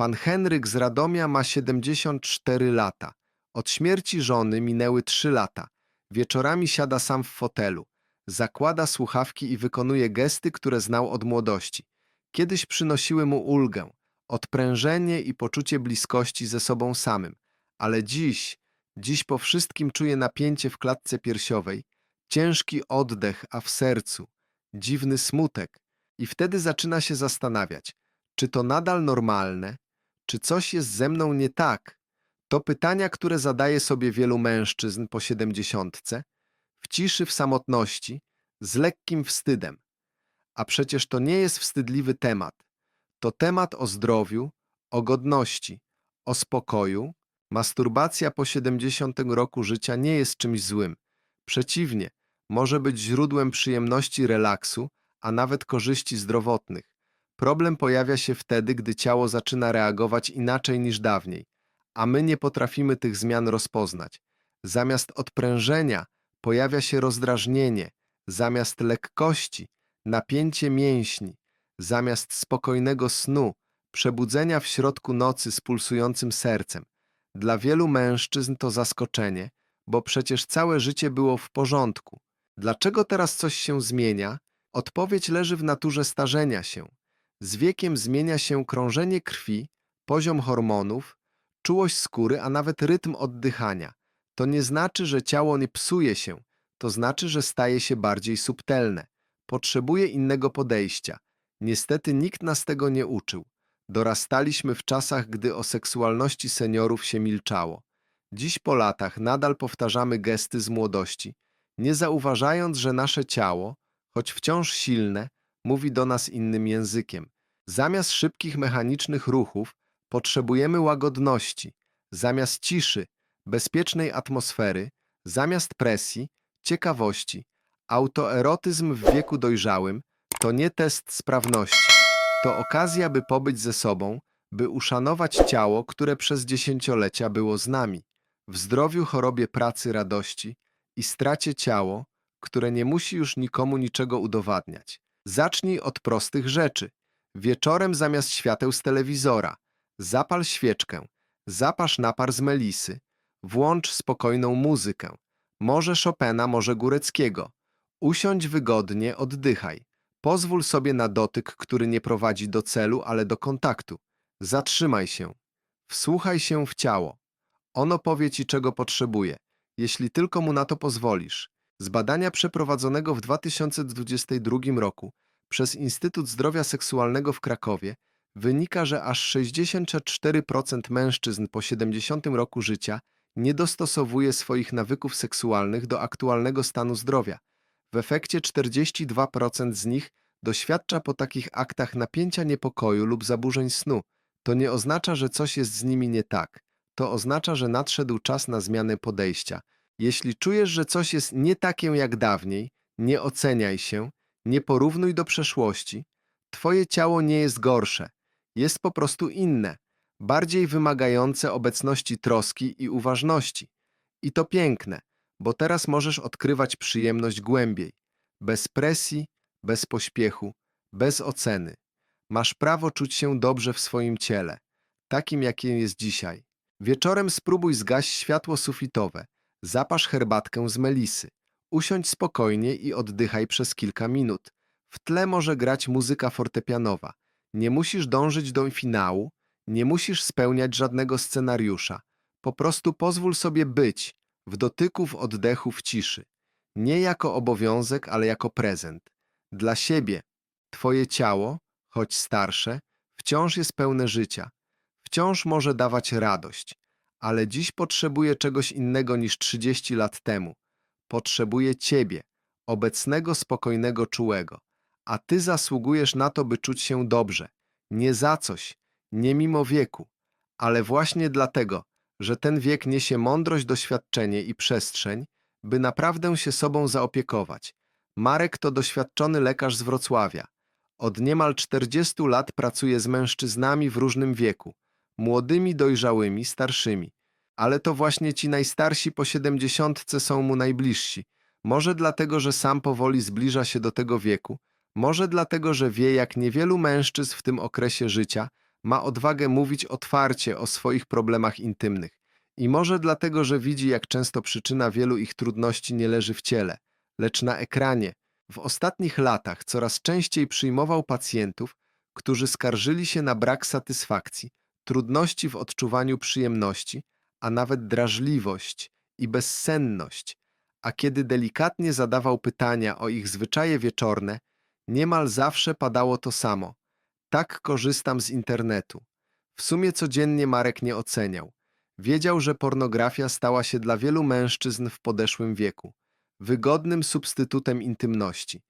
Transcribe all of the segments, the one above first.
Pan Henryk z Radomia ma 74 lata. Od śmierci żony minęły 3 lata. Wieczorami siada sam w fotelu. Zakłada słuchawki i wykonuje gesty, które znał od młodości. Kiedyś przynosiły mu ulgę, odprężenie i poczucie bliskości ze sobą samym. Ale dziś, dziś po wszystkim czuje napięcie w klatce piersiowej, ciężki oddech, a w sercu dziwny smutek. I wtedy zaczyna się zastanawiać, czy to nadal normalne, czy coś jest ze mną nie tak? To pytania, które zadaje sobie wielu mężczyzn po siedemdziesiątce, w ciszy, w samotności, z lekkim wstydem. A przecież to nie jest wstydliwy temat. To temat o zdrowiu, o godności, o spokoju. Masturbacja po 70 roku życia nie jest czymś złym. Przeciwnie, może być źródłem przyjemności, relaksu, a nawet korzyści zdrowotnych. Problem pojawia się wtedy, gdy ciało zaczyna reagować inaczej niż dawniej, a my nie potrafimy tych zmian rozpoznać. Zamiast odprężenia pojawia się rozdrażnienie, zamiast lekkości napięcie mięśni, zamiast spokojnego snu, przebudzenia w środku nocy z pulsującym sercem. Dla wielu mężczyzn to zaskoczenie, bo przecież całe życie było w porządku. Dlaczego teraz coś się zmienia? Odpowiedź leży w naturze starzenia się. Z wiekiem zmienia się krążenie krwi, poziom hormonów, czułość skóry, a nawet rytm oddychania. To nie znaczy, że ciało nie psuje się, to znaczy, że staje się bardziej subtelne. Potrzebuje innego podejścia. Niestety nikt nas tego nie uczył. Dorastaliśmy w czasach, gdy o seksualności seniorów się milczało. Dziś po latach nadal powtarzamy gesty z młodości, nie zauważając, że nasze ciało, choć wciąż silne, mówi do nas innym językiem. Zamiast szybkich mechanicznych ruchów potrzebujemy łagodności, zamiast ciszy, bezpiecznej atmosfery, zamiast presji, ciekawości. Autoerotyzm w wieku dojrzałym to nie test sprawności, to okazja, by pobyć ze sobą, by uszanować ciało, które przez dziesięciolecia było z nami, w zdrowiu, chorobie, pracy, radości i stracie ciało, które nie musi już nikomu niczego udowadniać. Zacznij od prostych rzeczy. Wieczorem zamiast świateł z telewizora zapal świeczkę, zapasz napar z melisy, włącz spokojną muzykę, może Chopina, może Góreckiego. Usiądź wygodnie, oddychaj. Pozwól sobie na dotyk, który nie prowadzi do celu, ale do kontaktu. Zatrzymaj się. Wsłuchaj się w ciało. Ono powie ci, czego potrzebuje, jeśli tylko mu na to pozwolisz. Z badania przeprowadzonego w 2022 roku przez Instytut Zdrowia Seksualnego w Krakowie wynika, że aż 64% mężczyzn po 70 roku życia nie dostosowuje swoich nawyków seksualnych do aktualnego stanu zdrowia. W efekcie 42% z nich doświadcza po takich aktach napięcia niepokoju lub zaburzeń snu. To nie oznacza, że coś jest z nimi nie tak. To oznacza, że nadszedł czas na zmianę podejścia. Jeśli czujesz, że coś jest nie takie jak dawniej, nie oceniaj się, nie porównuj do przeszłości. Twoje ciało nie jest gorsze, jest po prostu inne, bardziej wymagające obecności troski i uważności. I to piękne, bo teraz możesz odkrywać przyjemność głębiej, bez presji, bez pośpiechu, bez oceny. Masz prawo czuć się dobrze w swoim ciele, takim jakim jest dzisiaj. Wieczorem spróbuj zgaś światło sufitowe, zapasz herbatkę z melisy, usiądź spokojnie i oddychaj przez kilka minut. W tle może grać muzyka fortepianowa. Nie musisz dążyć do finału, nie musisz spełniać żadnego scenariusza. Po prostu pozwól sobie być, w dotyku, w oddechu, w ciszy. Nie jako obowiązek, ale jako prezent. Dla siebie. Twoje ciało, choć starsze, wciąż jest pełne życia. Wciąż może dawać radość. Ale dziś potrzebuje czegoś innego niż 30 lat temu. Potrzebuje ciebie, obecnego, spokojnego, czułego. A ty zasługujesz na to, by czuć się dobrze. Nie za coś, nie mimo wieku, ale właśnie dlatego, że ten wiek niesie mądrość, doświadczenie i przestrzeń, by naprawdę się sobą zaopiekować. Marek to doświadczony lekarz z Wrocławia. Od niemal 40 lat pracuje z mężczyznami w różnym wieku, młodymi, dojrzałymi, starszymi. Ale to właśnie ci najstarsi po siedemdziesiątce są mu najbliżsi. Może dlatego, że sam powoli zbliża się do tego wieku, może dlatego, że wie, jak niewielu mężczyzn w tym okresie życia Ma odwagę mówić otwarcie o swoich problemach intymnych. I może dlatego, że widzi, jak często przyczyna wielu ich trudności nie leży w ciele, lecz na ekranie. W ostatnich latach coraz częściej przyjmował pacjentów, którzy skarżyli się na brak satysfakcji, trudności w odczuwaniu przyjemności, a nawet drażliwość i bezsenność. A kiedy delikatnie zadawał pytania o ich zwyczaje wieczorne, niemal zawsze padało to samo. Tak korzystam z internetu. W sumie codziennie Marek nie oceniał. Wiedział, że pornografia stała się dla wielu mężczyzn w podeszłym wieku wygodnym substytutem intymności.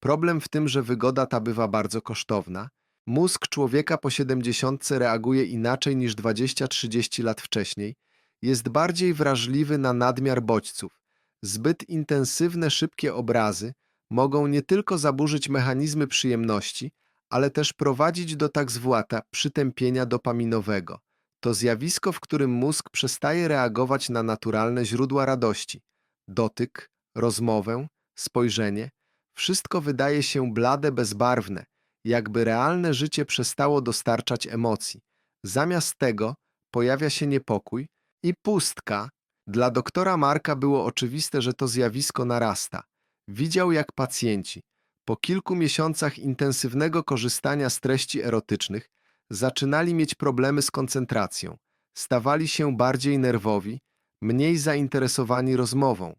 Problem w tym, że wygoda ta bywa bardzo kosztowna. Mózg człowieka po 70 reaguje inaczej niż 20-30 lat wcześniej. Jest bardziej wrażliwy na nadmiar bodźców. Zbyt intensywne, szybkie obrazy mogą nie tylko zaburzyć mechanizmy przyjemności, ale też prowadzić do tak zwłata przytępienia dopaminowego. To zjawisko, w którym mózg przestaje reagować na naturalne źródła radości. Dotyk, rozmowę, spojrzenie, wszystko wydaje się blade, bezbarwne, jakby realne życie przestało dostarczać emocji. Zamiast tego pojawia się niepokój i pustka. Dla doktora Marka było oczywiste, że to zjawisko narasta. Widział, jak pacjenci, po kilku miesiącach intensywnego korzystania z treści erotycznych, zaczynali mieć problemy z koncentracją, stawali się bardziej nerwowi, mniej zainteresowani rozmową,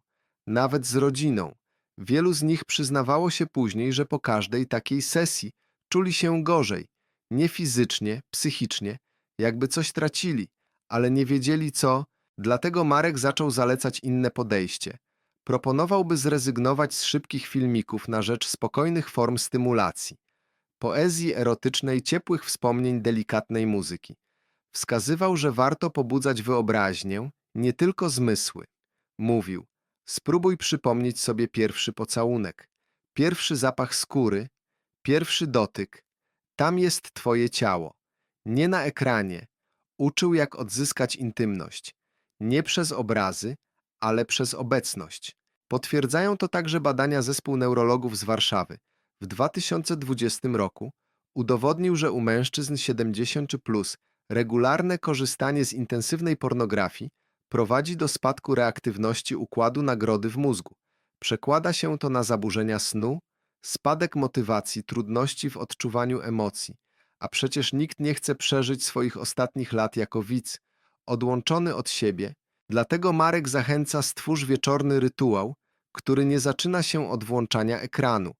nawet z rodziną. Wielu z nich przyznawało się później, że po każdej takiej sesji czuli się gorzej, nie fizycznie, psychicznie, jakby coś tracili, ale nie wiedzieli co, dlatego Marek zaczął zalecać inne podejście. Proponowałby zrezygnować z szybkich filmików na rzecz spokojnych form stymulacji, poezji erotycznej, ciepłych wspomnień, delikatnej muzyki. Wskazywał, że warto pobudzać wyobraźnię, nie tylko zmysły. Mówił, Spróbuj przypomnieć sobie pierwszy pocałunek, pierwszy zapach skóry, pierwszy dotyk. Tam jest twoje ciało. Nie na ekranie. Uczył, jak odzyskać intymność. Nie przez obrazy, ale przez obecność. Potwierdzają to także badania zespół neurologów z Warszawy. W 2020 roku udowodnił, że u mężczyzn 70 plus regularne korzystanie z intensywnej pornografii prowadzi do spadku reaktywności układu nagrody w mózgu. Przekłada się to na zaburzenia snu, spadek motywacji, trudności w odczuwaniu emocji. A przecież nikt nie chce przeżyć swoich ostatnich lat jako widz, odłączony od siebie. Dlatego Marek zachęca stwórz wieczorny rytuał, który nie zaczyna się od włączania ekranu.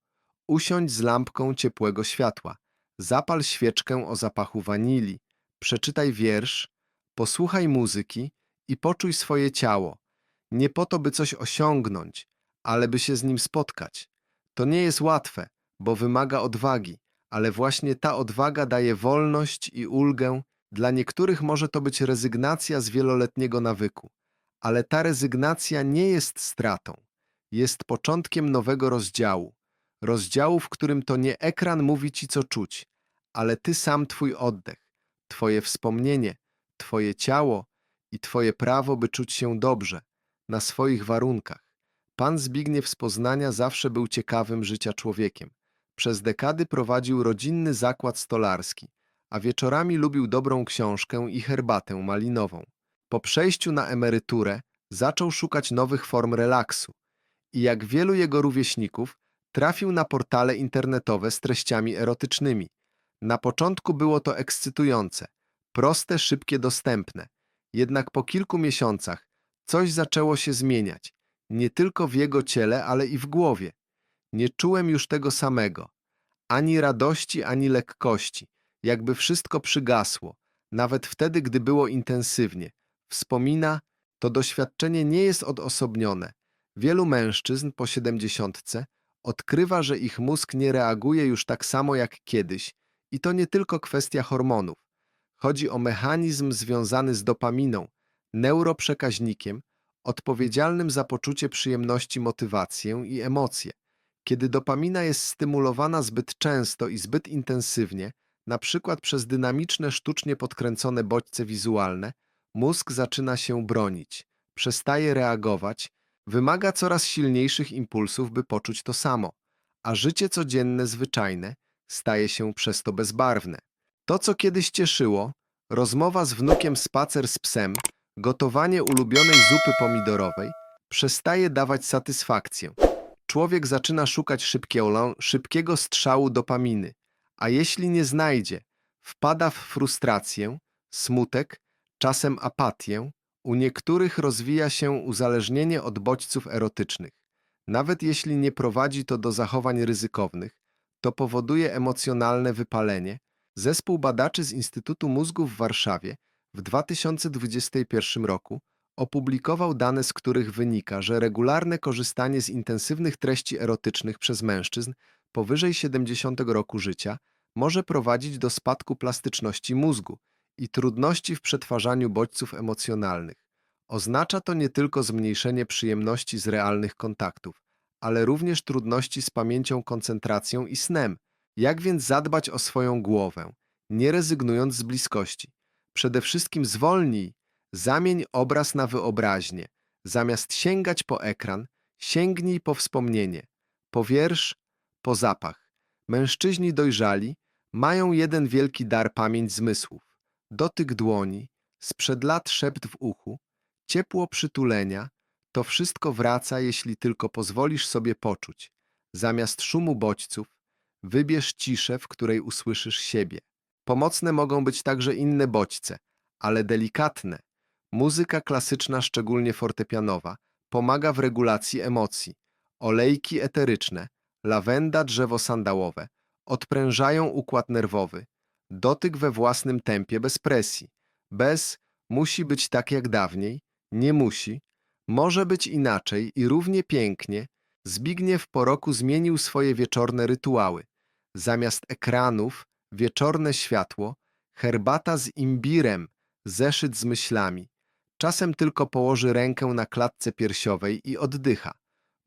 Usiądź z lampką ciepłego światła. Zapal świeczkę o zapachu wanilii. Przeczytaj wiersz, posłuchaj muzyki i poczuj swoje ciało. Nie po to, by coś osiągnąć, ale by się z nim spotkać. To nie jest łatwe, bo wymaga odwagi, ale właśnie ta odwaga daje wolność i ulgę. Dla niektórych może to być rezygnacja z wieloletniego nawyku, ale ta rezygnacja nie jest stratą. Jest początkiem nowego rozdziału. Rozdziału, w którym to nie ekran mówi ci, co czuć, ale ty sam twój oddech, twoje wspomnienie, twoje ciało i Twoje prawo, by czuć się dobrze, na swoich warunkach. Pan Zbigniew z Poznania zawsze był ciekawym życia człowiekiem. Przez dekady prowadził rodzinny zakład stolarski, a wieczorami lubił dobrą książkę i herbatę malinową. Po przejściu na emeryturę zaczął szukać nowych form relaksu i jak wielu jego rówieśników trafił na portale internetowe z treściami erotycznymi. Na początku było to ekscytujące, proste, szybkie, dostępne. Jednak po kilku miesiącach coś zaczęło się zmieniać, nie tylko w jego ciele, ale i w głowie. Nie czułem już tego samego, ani radości, ani lekkości, jakby wszystko przygasło, nawet wtedy, gdy było intensywnie. Wspomina, to doświadczenie nie jest odosobnione. Wielu mężczyzn po siedemdziesiątce odkrywa, że ich mózg nie reaguje już tak samo jak kiedyś i to nie tylko kwestia hormonów. Chodzi o mechanizm związany z dopaminą, neuroprzekaźnikiem, odpowiedzialnym za poczucie przyjemności, motywację i emocje. Kiedy dopamina jest stymulowana zbyt często i zbyt intensywnie, na przykład przez dynamiczne, sztucznie podkręcone bodźce wizualne, mózg zaczyna się bronić, przestaje reagować, wymaga coraz silniejszych impulsów, by poczuć to samo, a życie codzienne, zwyczajne staje się przez to bezbarwne. To, co kiedyś cieszyło, rozmowa z wnukiem, spacer z psem, gotowanie ulubionej zupy pomidorowej, przestaje dawać satysfakcję. Człowiek zaczyna szukać szybkiego, strzału dopaminy, a jeśli nie znajdzie, wpada w frustrację, smutek, czasem apatię. U niektórych rozwija się uzależnienie od bodźców erotycznych. Nawet jeśli nie prowadzi to do zachowań ryzykownych, to powoduje emocjonalne wypalenie. Zespół badaczy z Instytutu Mózgu w Warszawie w 2021 roku opublikował dane, z których wynika, że regularne korzystanie z intensywnych treści erotycznych przez mężczyzn powyżej 70 roku życia może prowadzić do spadku plastyczności mózgu i trudności w przetwarzaniu bodźców emocjonalnych. Oznacza to nie tylko zmniejszenie przyjemności z realnych kontaktów, ale również trudności z pamięcią, koncentracją i snem. Jak więc zadbać o swoją głowę, nie rezygnując z bliskości? Przede wszystkim zwolnij, zamień obraz na wyobraźnię. Zamiast sięgać po ekran, sięgnij po wspomnienie, po wiersz, po zapach. Mężczyźni dojrzali mają jeden wielki dar pamięć zmysłów. Dotyk dłoni, sprzed lat szept w uchu, ciepło przytulenia, to wszystko wraca, jeśli tylko pozwolisz sobie poczuć. Zamiast szumu bodźców, wybierz ciszę, w której usłyszysz siebie. Pomocne mogą być także inne bodźce, ale delikatne. Muzyka klasyczna, szczególnie fortepianowa, pomaga w regulacji emocji. Olejki eteryczne, lawenda, drzewo sandałowe odprężają układ nerwowy. Dotyk we własnym tempie, bez presji. Bez musi być tak jak dawniej, nie musi, może być inaczej i równie pięknie. Zbigniew po roku zmienił swoje wieczorne rytuały. Zamiast ekranów, wieczorne światło, herbata z imbirem, zeszyt z myślami. Czasem tylko położy rękę na klatce piersiowej i oddycha.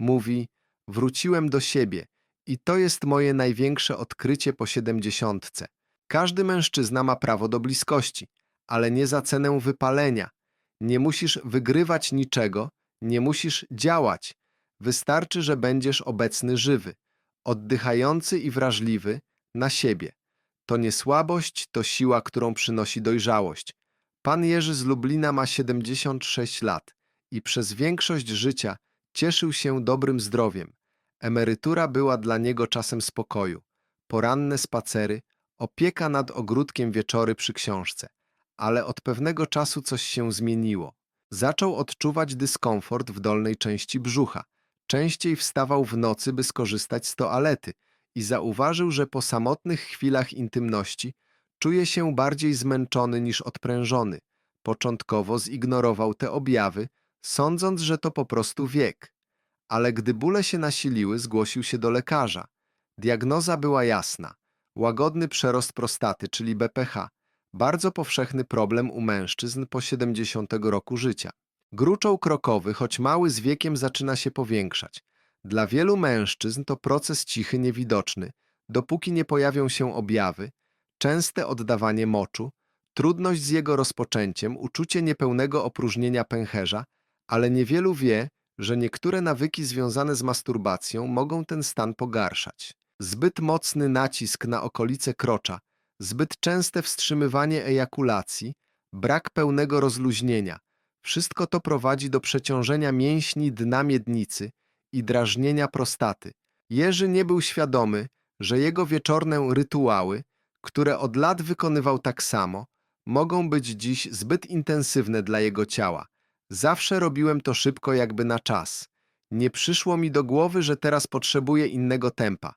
Mówi, wróciłem do siebie i to jest moje największe odkrycie po siedemdziesiątce. Każdy mężczyzna ma prawo do bliskości, ale nie za cenę wypalenia. Nie musisz wygrywać niczego, nie musisz działać. Wystarczy, że będziesz obecny żywy, oddychający i wrażliwy na siebie. To nie słabość, to siła, którą przynosi dojrzałość. Pan Jerzy z Lublina ma 76 lat i przez większość życia cieszył się dobrym zdrowiem. Emerytura była dla niego czasem spokoju, poranne spacery, opieka nad ogródkiem wieczory przy książce. Ale od pewnego czasu coś się zmieniło. Zaczął odczuwać dyskomfort w dolnej części brzucha. Częściej wstawał w nocy, by skorzystać z toalety i zauważył, że po samotnych chwilach intymności czuje się bardziej zmęczony niż odprężony. Początkowo zignorował te objawy, sądząc, że to po prostu wiek. Ale gdy bóle się nasiliły, zgłosił się do lekarza. Diagnoza była jasna. Łagodny przerost prostaty, czyli BPH. Bardzo powszechny problem u mężczyzn po 70 roku życia. Gruczoł krokowy, choć mały z wiekiem, zaczyna się powiększać. Dla wielu mężczyzn to proces cichy, niewidoczny, dopóki nie pojawią się objawy, częste oddawanie moczu, trudność z jego rozpoczęciem, uczucie niepełnego opróżnienia pęcherza, ale niewielu wie, że niektóre nawyki związane z masturbacją mogą ten stan pogarszać. Zbyt mocny nacisk na okolice krocza, zbyt częste wstrzymywanie ejakulacji, brak pełnego rozluźnienia. Wszystko to prowadzi do przeciążenia mięśni dna miednicy i drażnienia prostaty. Jerzy nie był świadomy, że jego wieczorne rytuały, które od lat wykonywał tak samo, mogą być dziś zbyt intensywne dla jego ciała. Zawsze robiłem to szybko, jakby na czas. Nie przyszło mi do głowy, że teraz potrzebuję innego tempa,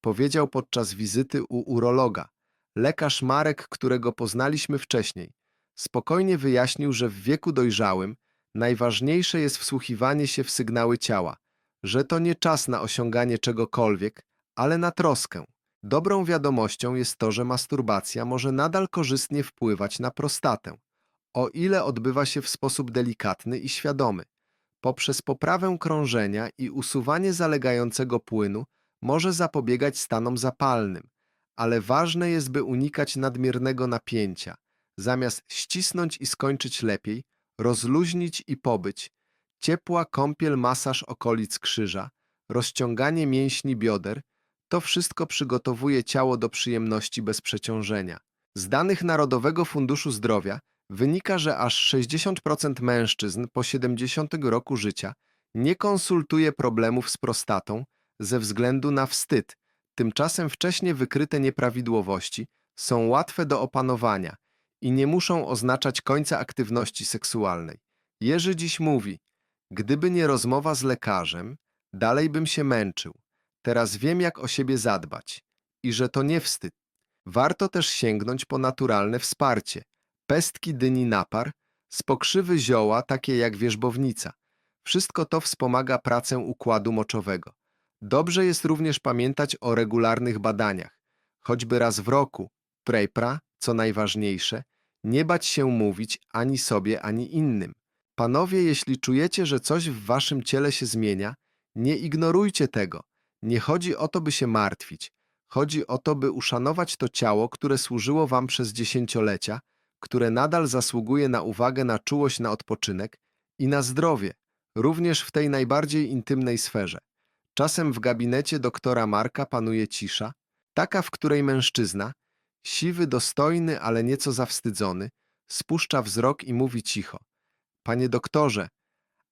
powiedział podczas wizyty u urologa. Lekarz Marek, którego poznaliśmy wcześniej, spokojnie wyjaśnił, że w wieku dojrzałym najważniejsze jest wsłuchiwanie się w sygnały ciała, że to nie czas na osiąganie czegokolwiek, ale na troskę. Dobrą wiadomością jest to, że masturbacja może nadal korzystnie wpływać na prostatę, o ile odbywa się w sposób delikatny i świadomy. Poprzez poprawę krążenia i usuwanie zalegającego płynu może zapobiegać stanom zapalnym, ale ważne jest, by unikać nadmiernego napięcia. Zamiast ścisnąć i skończyć lepiej, rozluźnić i pobyć, ciepła kąpiel, masaż okolic krzyża, rozciąganie mięśni bioder, to wszystko przygotowuje ciało do przyjemności bez przeciążenia. Z danych Narodowego Funduszu Zdrowia wynika, że aż 60% mężczyzn po 70 roku życia nie konsultuje problemów z prostatą ze względu na wstyd. Tymczasem wcześnie wykryte nieprawidłowości są łatwe do opanowania i nie muszą oznaczać końca aktywności seksualnej. Jerzy dziś mówi: Gdyby nie rozmowa z lekarzem, dalej bym się męczył. Teraz wiem, jak o siebie zadbać i że to nie wstyd. Warto też sięgnąć po naturalne wsparcie. Pestki dyni napar, z pokrzywy zioła takie jak wierzbownica. Wszystko to wspomaga pracę układu moczowego. Dobrze jest również pamiętać o regularnych badaniach. Choćby raz w roku, prejpra, co najważniejsze, nie bać się mówić ani sobie, ani innym. Panowie, jeśli czujecie, że coś w waszym ciele się zmienia, nie ignorujcie tego. Nie chodzi o to, by się martwić. Chodzi o to, by uszanować to ciało, które służyło wam przez dziesięciolecia, które nadal zasługuje na uwagę, na czułość, na odpoczynek i na zdrowie, również w tej najbardziej intymnej sferze. Czasem w gabinecie doktora Marka panuje cisza, taka, w której mężczyzna, siwy, dostojny, ale nieco zawstydzony, spuszcza wzrok i mówi cicho: Panie doktorze,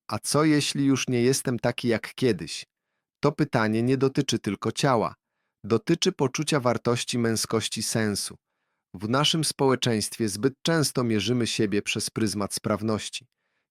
a co jeśli już nie jestem taki jak kiedyś? To pytanie nie dotyczy tylko ciała, dotyczy poczucia wartości męskości sensu. W naszym społeczeństwie zbyt często mierzymy siebie przez pryzmat sprawności,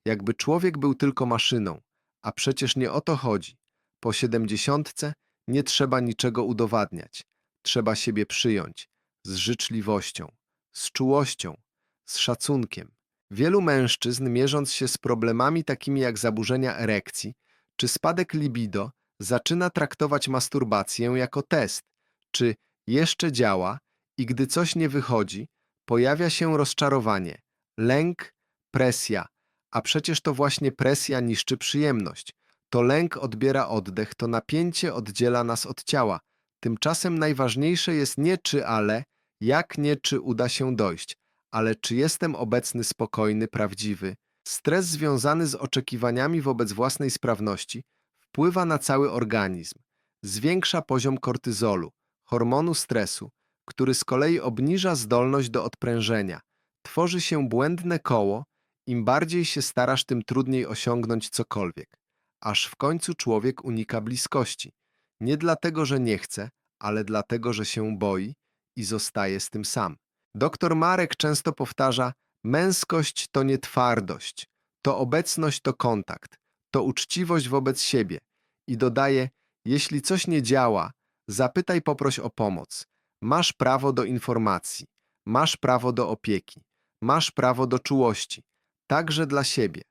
jakby człowiek był tylko maszyną, a przecież nie o to chodzi. Po siedemdziesiątce nie trzeba niczego udowadniać, trzeba siebie przyjąć z życzliwością, z czułością, z szacunkiem. Wielu mężczyzn, mierząc się z problemami takimi jak zaburzenia erekcji czy spadek libido, zaczyna traktować masturbację jako test, czy jeszcze działa i gdy coś nie wychodzi, pojawia się rozczarowanie, lęk, presja, a przecież to właśnie presja niszczy przyjemność. To lęk odbiera oddech, to napięcie oddziela nas od ciała. Tymczasem najważniejsze jest nie czy ale, jak nie czy uda się dojść, ale czy jestem obecny, spokojny, prawdziwy. Stres związany z oczekiwaniami wobec własnej sprawności wpływa na cały organizm, zwiększa poziom kortyzolu, hormonu stresu, który z kolei obniża zdolność do odprężenia. Tworzy się błędne koło, im bardziej się starasz, tym trudniej osiągnąć cokolwiek. Aż w końcu człowiek unika bliskości. Nie dlatego, że nie chce, ale dlatego, że się boi i zostaje z tym sam. Doktor Marek często powtarza: męskość to nie twardość, to obecność, to kontakt, to uczciwość wobec siebie. I dodaje: jeśli coś nie działa, zapytaj, poproś o pomoc. Masz prawo do informacji, masz prawo do opieki, masz prawo do czułości, także dla siebie.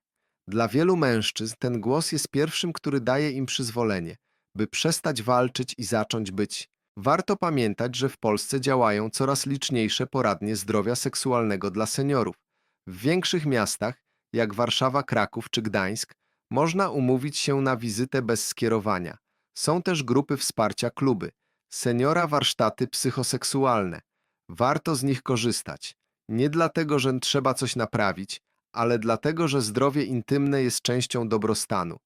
Dla wielu mężczyzn ten głos jest pierwszym, który daje im przyzwolenie, by przestać walczyć i zacząć być. Warto pamiętać, że w Polsce działają coraz liczniejsze poradnie zdrowia seksualnego dla seniorów. W większych miastach, jak Warszawa, Kraków czy Gdańsk, można umówić się na wizytę bez skierowania. Są też grupy wsparcia kluby, seniora warsztaty psychoseksualne. Warto z nich korzystać. Nie dlatego, że trzeba coś naprawić, ale dlatego, że zdrowie intymne jest częścią dobrostanu,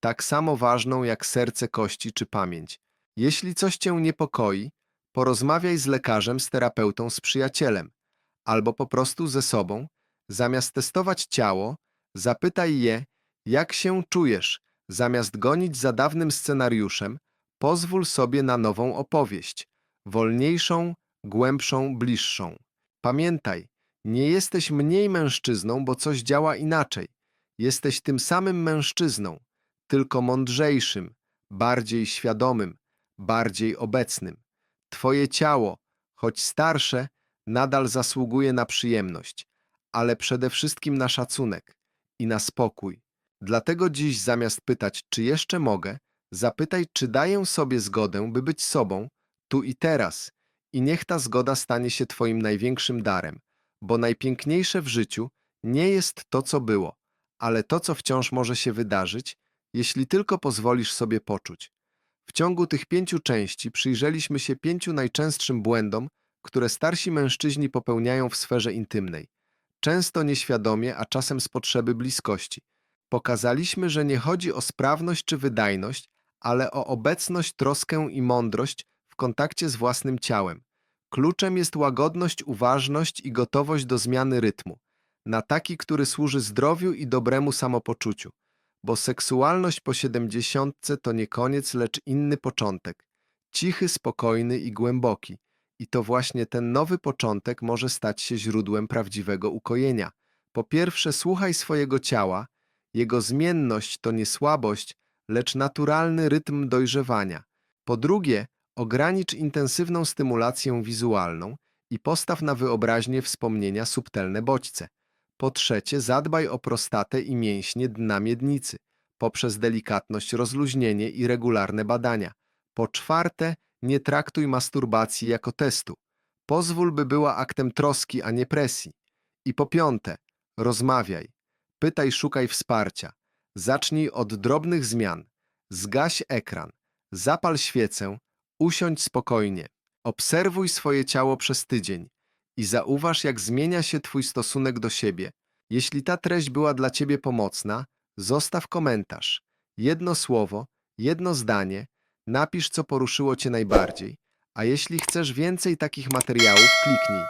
tak samo ważną jak serce, kości czy pamięć. Jeśli coś cię niepokoi, porozmawiaj z lekarzem, z terapeutą, z przyjacielem, albo po prostu ze sobą. Zamiast testować ciało, zapytaj je, jak się czujesz. Zamiast gonić za dawnym scenariuszem, pozwól sobie na nową opowieść, wolniejszą, głębszą, bliższą. Pamiętaj, nie jesteś mniej mężczyzną, bo coś działa inaczej. Jesteś tym samym mężczyzną, tylko mądrzejszym, bardziej świadomym, bardziej obecnym. Twoje ciało, choć starsze, nadal zasługuje na przyjemność, ale przede wszystkim na szacunek i na spokój. Dlatego dziś zamiast pytać, czy jeszcze mogę, zapytaj, czy daję sobie zgodę, by być sobą, tu i teraz. I niech ta zgoda stanie się Twoim największym darem, bo najpiękniejsze w życiu nie jest to, co było, ale to, co wciąż może się wydarzyć, jeśli tylko pozwolisz sobie poczuć. W ciągu tych pięciu części przyjrzeliśmy się pięciu najczęstszym błędom, które starsi mężczyźni popełniają w sferze intymnej. Często nieświadomie, a czasem z potrzeby bliskości. Pokazaliśmy, że nie chodzi o sprawność czy wydajność, ale o obecność, troskę i mądrość w kontakcie z własnym ciałem. Kluczem jest łagodność, uważność i gotowość do zmiany rytmu, na taki, który służy zdrowiu i dobremu samopoczuciu, bo seksualność po siedemdziesiątce to nie koniec, lecz inny początek, cichy, spokojny i głęboki. I to właśnie ten nowy początek może stać się źródłem prawdziwego ukojenia. Po pierwsze, słuchaj swojego ciała. Jego zmienność to nie słabość, lecz naturalny rytm dojrzewania. Po drugie, ogranicz intensywną stymulację wizualną i postaw na wyobraźnię wspomnienia subtelne bodźce. Po trzecie, zadbaj o prostatę i mięśnie dna miednicy poprzez delikatność, rozluźnienie i regularne badania. Po czwarte, nie traktuj masturbacji jako testu. Pozwól, by była aktem troski, a nie presji. I po piąte, rozmawiaj. Pytaj, szukaj wsparcia. Zacznij od drobnych zmian. Zgaś ekran. Zapal świecę. Usiądź spokojnie. Obserwuj swoje ciało przez tydzień i zauważ, jak zmienia się Twój stosunek do siebie. Jeśli ta treść była dla Ciebie pomocna, zostaw komentarz. Jedno słowo, jedno zdanie, napisz, co poruszyło Cię najbardziej. A jeśli chcesz więcej takich materiałów, kliknij.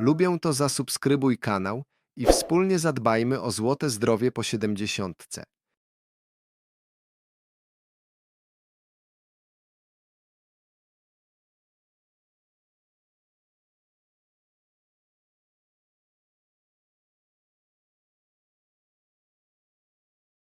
Lubię to, zasubskrybuj kanał i wspólnie zadbajmy o złote zdrowie po siedemdziesiątce.